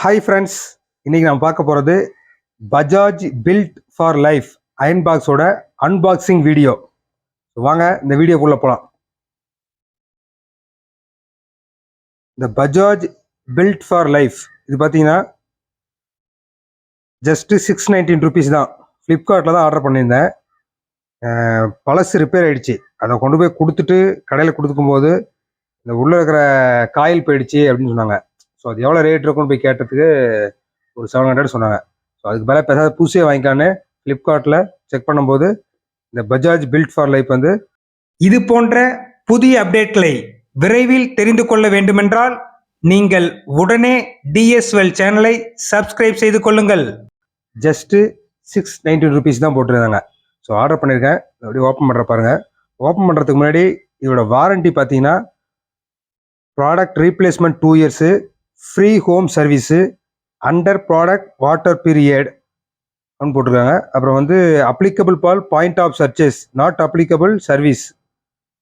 Hi friends இன்னைக்கு நான் பார்க்க போகிறது Bajaj build for life iron பாக்ஸோட அன்பாக்சிங் வீடியோ வாங்க இந்த வீடியோக்குள்ளே போகலாம் இந்த பஜாஜ் பில்ட் ஃபார் லைஃப் இது பார்த்தீங்கன்னா ஜஸ்ட்டு சிக்ஸ் நைன்டீன் ருபீஸ் தான். ஃப்ளிப்கார்ட்டில் தான் ஆர்டர் பண்ணியிருந்தேன். பழசு ரிப்பேர் ஆகிடுச்சு அதை கொண்டு போய் கொடுத்துட்டு கடையில் கொடுக்கும்போது இந்த உள்ளே இருக்கிற காயில் போயிடுச்சு அப்படின்னு சொன்னாங்க. ஸோ அது எவ்வளோ ரேட் இருக்கும்னு போய் கேட்டதுக்கு ஒரு செவன் ஹண்ட்ரட் சொன்னாங்க. ஸோ அதுக்கு மேலே பேசாத புதுசே வாங்கிக்கலான்னு ஃப்ளிப்கார்ட்டில் செக் பண்ணும்போது இந்த பஜாஜ் பில்ட் ஃபார் லைஃப் வந்து இது போன்ற புதிய அப்டேட்களை விரைவில் தெரிந்து கொள்ள வேண்டுமென்றால் நீங்கள் உடனே டிஎஸ்எல் சேனலை சப்ஸ்கிரைப் செய்து கொள்ளுங்கள். ஜஸ்ட்டு சிக்ஸ் நைன்டீன் ருபீஸ் தான் போட்டிருந்தாங்க. ஸோ ஆர்டர் பண்ணியிருக்கேன் அப்படியே ஓப்பன் பண்ணுற பாருங்கள் ஓப்பன் பண்ணுறதுக்கு முன்னாடி இதோட வாரண்டி பார்த்தீங்கன்னா product replacement two years free home service under product water period அப்படின்னு போட்டிருக்காங்க. அப்புறம் வந்து applicable ball point of charges not applicable service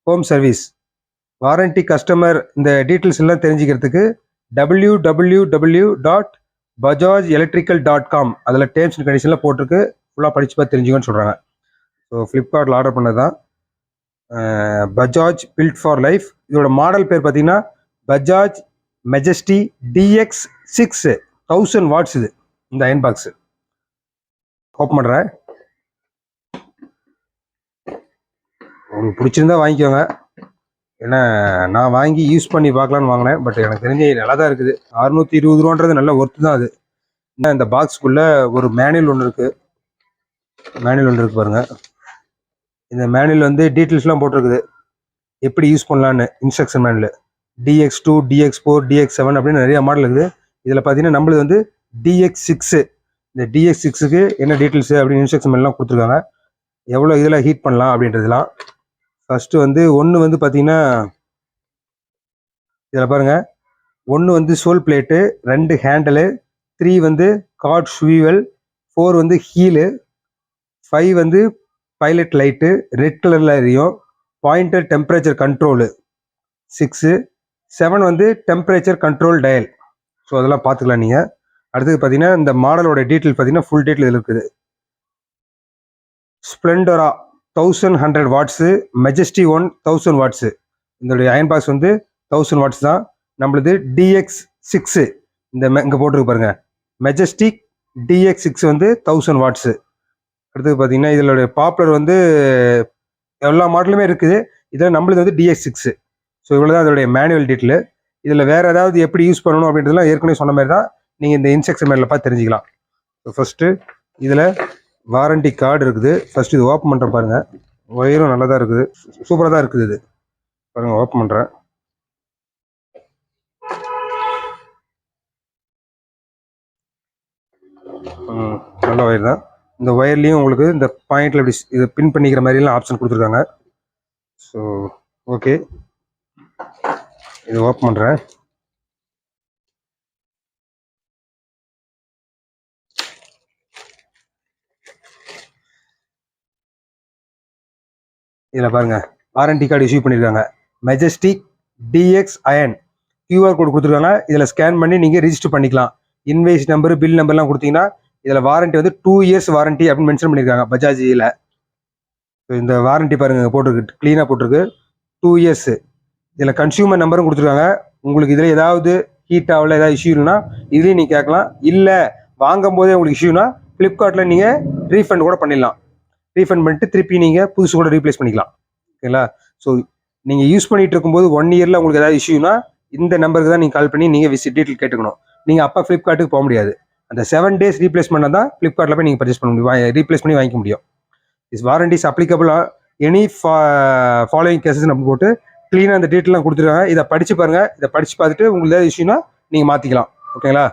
home service warranty customer இந்த டீட்டெயில்ஸ் எல்லாம் தெரிஞ்சுக்கிறதுக்கு W W W dot Bajaj electrical dot com அதில் terms and கண்டிஷனில் போட்டிருக்கு ஃபுல்லாக படித்து பார்த்து தெரிஞ்சுக்கோன்னு சொல்கிறாங்க ஸோ ஃப்ளிப்கார்ட்டில் ஆர்டர் பண்ணது தான் பஜாஜ் பில்ட் ஃபார் லைஃப் இதோட மாடல் பேர் பார்த்தீங்கன்னா Bajaj Majesty DX six thousand watts இது. இந்த அயன் பாக்ஸு ஓப்பன் பண்ணுறேன் உங்களுக்கு பிடிச்சிருந்தா வாங்கிக்கோங்க. ஏன்னா நான் வாங்கி யூஸ் பண்ணி பார்க்கலான்னு வாங்கினேன். பட் எனக்கு தெரிஞ்சு நல்லா தான் இருக்குது. அறுநூற்றி இருபது ரூபான்றது நல்ல ஒர்த்து தான் அது. என்ன இந்த பாக்ஸுக்குள்ளே ஒரு மேனுவல் ஒன்று இருக்குது மேனுவல் ஒன்று இருக்கு பாருங்கள் இந்த மேனுவல் வந்து டீட்டெயில்ஸ்லாம் போட்டிருக்குது. எப்படி யூஸ் பண்ணலான்னு instruction manual DX two DX four DX seven அப்படின்னு நிறைய மாடல் இருக்குது. இதில் பார்த்தீங்கன்னா நம்மளுது வந்து டிஎக்ஸ் சிக்ஸு இந்த டிஎக்ஸ் சிக்ஸுக்கு என்ன டீட்டெயில்ஸு அப்படின்னு இன்ஸ்ட்ரக்ஷன் எல்லாம் கொடுத்துருக்காங்க. எவ்வளோ இதில் ஹீட் பண்ணலாம் அப்படின்றதுலாம். ஃபஸ்ட்டு வந்து ஒன்று வந்து பார்த்தீங்கன்னா இதில் பாருங்கள் ஒன்று வந்து சோல் பிளேட்டு ரெண்டு ஹேண்டலு த்ரீ வந்து கார்ட் ஸ்வீவல் ஃபோர் வந்து ஹீலு ஃபைவ் வந்து பைலட் லைட்டு ரெட் கலரில் எரியும் pointer temperature control six seven வந்து டெம்பரேச்சர் கண்ட்ரோல் டயல் ஸோ அதெல்லாம் பார்த்துக்கலாம் நீங்கள் அடுத்தது பார்த்தீங்கன்னா இந்த மாடலோட டீட்டெயில் பார்த்தீங்கன்னா ஃபுல் டீட்டெயில் இதில் இருக்குது. ஸ்ப்ளெண்டரா thousand hundred watts Majesty one thousand watts இதோடைய அயன் பாக்ஸ் வந்து தௌசண்ட் வாட்ஸ் தான். நம்மளது டிஎக்ஸ் சிக்ஸு இந்த இங்கே போட்டிருக்கு பாருங்க. மெஜஸ்டிக் டிஎக்ஸ் சிக்ஸ் வந்து தௌசண்ட் வாட்ஸு அடுத்தது பார்த்தீங்கன்னா இதோடைய பாப்புலர் வந்து எல்லா மாடலுமே இருக்குது. இதில் நம்மளது வந்து டிஎக்ஸ் சிக்ஸு ஸோ இவ்வளோ தான் அதோடைய மேனுவல் டீட்டெயில் இதில் வேறு ஏதாவது எப்படி யூஸ் பண்ணணும் அப்படின்றதுலாம் ஏற்கனவே சொன்ன மாதிரி தான் நீங்கள் இந்த இன்ஸ்ட்ரக்ஷன் மேலே பார்த்து தெரிஞ்சுக்கலாம். ஸோ ஃபஸ்ட்டு இதில் வாரண்டி கார்டு இருக்குது. ஃபஸ்ட்டு இது ஓப்பன் பண்ணுறேன் பாருங்கள் ஒயரும் நல்லா தான் இருக்குது. சூப்பராக தான் இருக்குது இது. பாருங்கள் ஓப்பன் பண்ணுறேன் நல்ல ஒயர் தான். இந்த ஒயர்லேயும் உங்களுக்கு இந்த பாயிண்டில் இப்படி இது பின் பண்ணிக்கிற மாதிரிலாம் ஆப்ஷன் கொடுத்துருக்காங்க. ஸோ ஓகே இது ஓப்பன் பண்ணுறேன் இதில் பாருங்க வாரண்டி கார்டு இஷ்யூ பண்ணியிருக்காங்க Majestic DX iron QR code கொடுத்துருக்காங்க. இதில் ஸ்கேன் பண்ணி நீங்கள் ரிஜிஸ்டர் பண்ணிக்கலாம். இன்வைஸ் நம்பர் பில் நம்பர்லாம் கொடுத்தீங்கன்னா இதில் வாரண்டி வந்து டூ இயர்ஸ் வாரண்டி அப்படின்னு மென்ஷன் பண்ணியிருக்காங்க பஜாஜியில். இந்த வாரண்டி பாருங்க போட்டிருக்கு க்ளீனாக போட்டிருக்கு. டூ இயர்ஸு இதில் கன்சியூமர் நம்பரும் கொடுத்துருக்காங்க. உங்களுக்கு இதில் ஏதாவது ஹீட் ஆகல ஏதாவது இஷ்யூ இதுலேயும் நீங்கள் கேட்கலாம். இல்லை வாங்கும் போதே உங்களுக்கு இஷ்யூனா ஃப்ளிப்கார்ட்டில் நீங்கள் ரீஃபண்ட் கூட பண்ணிடலாம். ரீஃபண்ட் பண்ணிட்டு திருப்பி நீங்கள் புதுசு கூட ரீப்ளேஸ் பண்ணிக்கலாம். ஓகேங்களா ஸோ நீங்கள் யூஸ் பண்ணிட்டு இருக்கும்போது ஒன் இயரில் உங்களுக்கு ஏதாவது இஷ்யூனா இந்த நம்பருக்கு தான் நீங்கள் கால் பண்ணி நீங்கள் விசிட் டீட்டெயில் கேட்டுக்கணும். நீங்கள் அப்போ ஃப்ளிப்கார்ட்டுக்கு போக முடியாது. அந்த செவன் டேஸ் ரீப்ளேஸ்மெண்ட் தான் ஃப்ளிப்கார்ட்டில் போய் நீங்கள் பர்ச்சேஸ் பண்ண முடியும். ரீப்ளேஸ் பண்ணி வாங்கிக்க முடியும். Is warranties applicable any following cases நம்ம போட்டு க்ளீனாக அந்த டீட்டெயிலாம் கொடுத்துருக்காங்க. இதை படித்து பாருங்கள் இதை படித்து பார்த்துட்டு உங்களுக்கு ஏதாவது இஷ்யூனா நீங்கள் மாற்றிக்கலாம் ஓகேங்களா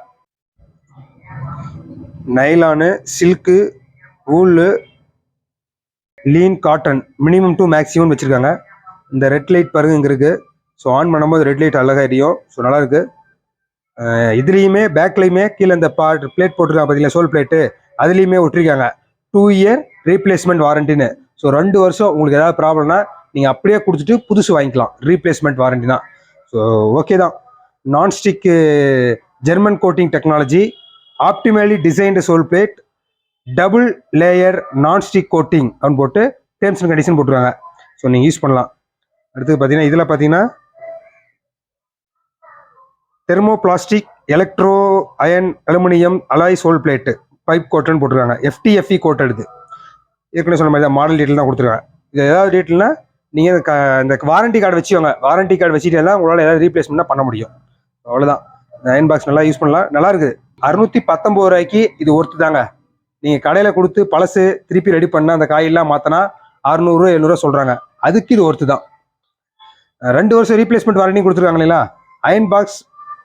nylon silk wool linen cotton minimum to maximum வச்சுருக்காங்க. இந்த ரெட் லைட் பாருங்க இங்கே இருக்குது ஸோ ஆன் பண்ணும்போது ரெட் லைட் அழகாக எரியும் ஸோ நல்லா இருக்கு இதுலேயுமே பேக்லேயுமே கீழே இந்த பார்ட் பிளேட் போட்டிருக்காங்க பார்த்தீங்களா சோல் பிளேட்டு அதுலேயுமே விட்டுருக்காங்க டூ இயர் ரீப்ளேஸ்மெண்ட் வாரண்டின்னு ஸோ ரெண்டு வருஷம் உங்களுக்கு ஏதாவது ப்ராப்ளம்னா நீங்கள் அப்படியே கொடுத்துட்டு புதுசு வாங்கிக்கலாம். ரீப்ளேஸ்மெண்ட் வாரண்டி தான். ஸோ ஓகே தான். Nonstick German coating technology optimally designed sole plate double layer nonstick coating அப்படின்னு போட்டு டேர்ம்ஸ் அண்ட் கண்டிஷன் போட்டுருக்காங்க. ஸோ நீங்கள் யூஸ் பண்ணலாம். அடுத்தது பார்த்தீங்கன்னா இதில் பார்த்தீங்கன்னா thermoplastic electro iron aluminium alloy sole plate pipe கோட்டன்னு போட்டிருக்காங்க. எஃப்டிஎஃப்இ கோட் எடுத்து. ஏற்கனவே சொன்ன மாதிரி தான் மாடல் டீட்டெயில் தான் கொடுத்துருக்காங்க. இது ஏதாவது டீட்டெயில்னா நீங்கள் இந்த வாரண்டி கார்டு வச்சுக்கோங்க. வாரண்டி கார்டு வச்சுட்டு தான் உங்களால் ஏதாவது ரீப்ளேஸ்மெண்ட் பண்ண முடியும். அவ்வளோதான் அயன் பாக்ஸ் நல்லா யூஸ் பண்ணலாம். நல்லா இருக்குது. அறுநூத்தி பத்தொம்பது ரூபாய்க்கு இது ஒர்த்து தாங்க நீங்கள் கடையில் கொடுத்து பழசு திருப்பி ரெடி பண்ண அந்த காயெல்லாம் மாற்றினா அறுநூறு எழுநூறுவா சொல்கிறாங்க அதுக்கு இது ஒர்த்து தான் ரெண்டு வருஷம் ரீப்ளேஸ்மெண்ட் வாரண்டி கொடுத்துருக்காங்க இல்லைங்களா? அயன் பாக்ஸ்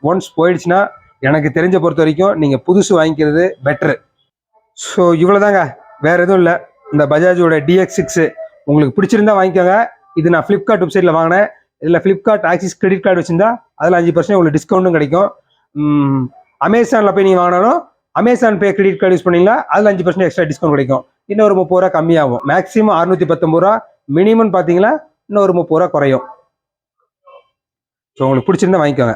ஒன்ஸ் போயிடுச்சுன்னா எனக்கு தெரிஞ்ச பொறுத்த வரைக்கும் நீங்கள் புதுசு வாங்கிக்கிறது பெட்ரு ஸோ இவ்வளோதாங்க வேற எதுவும் இல்லை. இந்த பஜாஜோட டிஎக்ஸ் சிக்ஸு உங்களுக்கு பிடிச்சிருந்தா வாங்கிக்கோங்க. இது நான் ஃப்ளிப்கார்ட் வெப்சைட்டில் வாங்கினேன். இதில் ஃப்ளிப்கார்ட் ஆக்சிஸ் கிரெடிட் கார்டு வச்சிருந்தா அதில் அஞ்சு பர்சன்ட் உங்களுக்கு டிஸ்கவுண்ட்டும் கிடைக்கும். அமேசானில் போய் நீங்கள் வாங்கினாலும் Amazon Pay credit card use பண்ணீங்களா அதில் அஞ்சு பர்சன்ட் எக்ஸ்ட்ரா டிஸ்கவுண்ட் கிடைக்கும். இன்னும் ஒரு முப்பது ரூபா கம்மியாகும். மேக்ஸிமம் அறுநூற்றி பத்தொம்பது ரூபா. மினிமம் பார்த்தீங்கன்னா இன்னும் ஒரு முப்பது ரூபா குறையும். ஸோ உங்களுக்கு பிடிச்சிருந்தா வாங்கிக்கோங்க.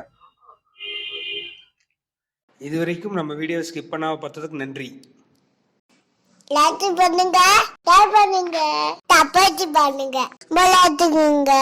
இது வரைக்கும் நம்ம வீடியோ ஸ்கிப் பண்ணாம பார்த்ததுக்கு நன்றி. லைக் பண்ணுங்க. ஷேர் பண்ணுங்க? தப்பாச்சு பண்ணுங்க. மலாத்துக்குங்க